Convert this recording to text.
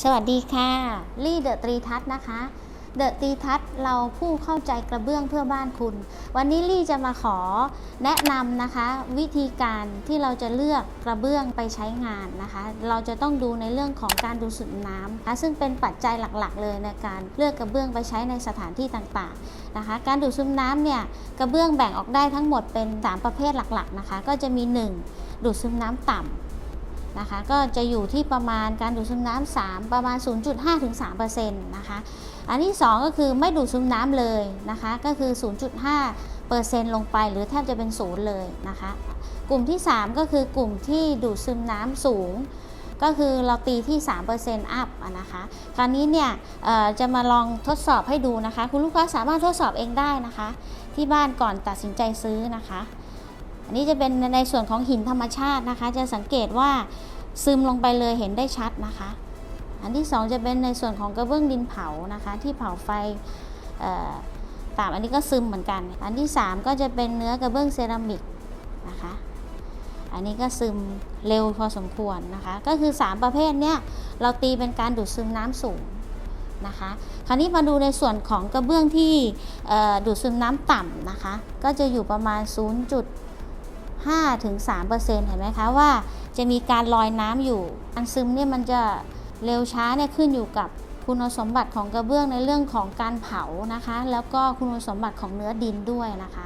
สวัสดีค่ะลี่เดอะตรีทัศนะคะ เดอะตรีทัศเราผู้เข้าใจกระเบื้องเพื่อบ้านคุณ วันนี้ลี่จะมาขอแนะนำนะคะ วิธีการที่เราจะเลือกกระเบื้องไปใช้งานนะคะ เราจะต้องดูในเรื่องของการดูดซึมน้ำนะคะซึ่งเป็นปัจจัยหลักๆ เลยในการเลือกกระเบื้องไปใช้ในสถานที่ต่างๆนะคะ การดูดซึมน้ำเนี่ยกระเบื้องแบ่งออกได้ทั้งหมดเป็น 3 ประเภทหลักๆนะคะ ก็จะมี 1 ดูดซึมน้ำต่ำ นะคะก็จะอยู่ที่ประมาณการดูดซึมน้ำ3ประมาณ 0.5ถึง3%นะคะอันที่ 2 ก็คือไม่ดูดซึมน้ำเลยนะคะก็คือ 0.5%ลงไป หรือแทบจะเป็นศูนย์เลยนะคะกลุ่มที่ 3 ก็คือกลุ่มที่ดูดซึมน้ำสูง ก็คือเราตีที่3%อัพอะนะคะคราวนี้เนี่ยจะมาลองทดสอบให้ดูนะคะ คุณลูกค้าสามารถทดสอบเองได้นะคะ ที่บ้านก่อนตัดสินใจซื้อนะคะ อันนี้จะเป็นในส่วนของหินธรรมชาตินะคะ จะสังเกตว่าซึมลงไปเลยเห็นได้ชัดนะคะ อันที่ 2 จะเป็นในส่วนของกระเบื้องดินเผานะคะ ที่เผาไฟต่ำอันนี้ก็ซึมเหมือนกัน อันที่ 3 ก็จะเป็นเนื้อกระเบื้องเซรามิกนะคะ อันนี้ก็ซึมเร็วพอสมควรนะคะ ก็คือ 3 ประเภทเนี้ยเราตีเป็นการดูดซึมน้ำสูงนะคะ คราวนี้มาดูในส่วนของกระเบื้องที่ดูดซึมน้ำต่ำนะคะ ก็จะอยู่ประมาณ 0. 5-3%เห็นไหมคะว่าจะมีการลอยน้ำอยู่ อันซึมเนี่ยมันจะเร็วช้าเนี่ยขึ้นอยู่กับคุณสมบัติของกระเบื้องในเรื่องของการเผานะคะ แล้วก็คุณสมบัติของเนื้อดินด้วยนะคะ